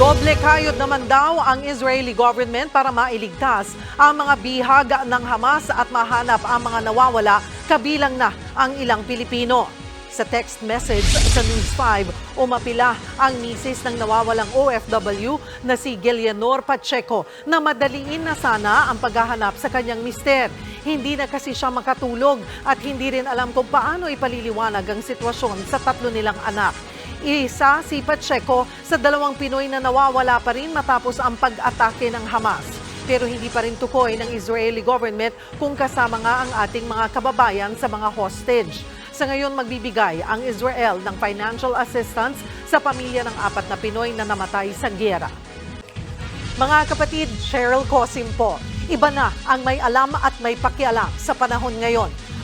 Doble kayod naman daw ang Israeli government para mailigtas ang mga bihag ng Hamas at mahanap ang mga nawawala kabilang na ang ilang Pilipino. Sa text message sa News 5, umapila ang misis ng nawawalang OFW na si Gilianor Pacheco na madaliin na sana ang paghahanap sa kanyang mister. Hindi na kasi siya makatulog at hindi rin alam kung paano ipaliliwanag ang sitwasyon sa tatlo nilang anak. Isa si Pacheco sa dalawang Pinoy na nawawala pa rin matapos ang pag-atake ng Hamas. Pero hindi pa rin tukoy ng Israeli government kung kasama nga ang ating mga kababayan sa mga hostage. Sa ngayon magbibigay ang Israel ng financial assistance sa pamilya ng apat na Pinoy na namatay sa giyera. Mga kapatid, Cheryl Cosim po. Iba na ang may alam at may pakialam sa panahon ngayon.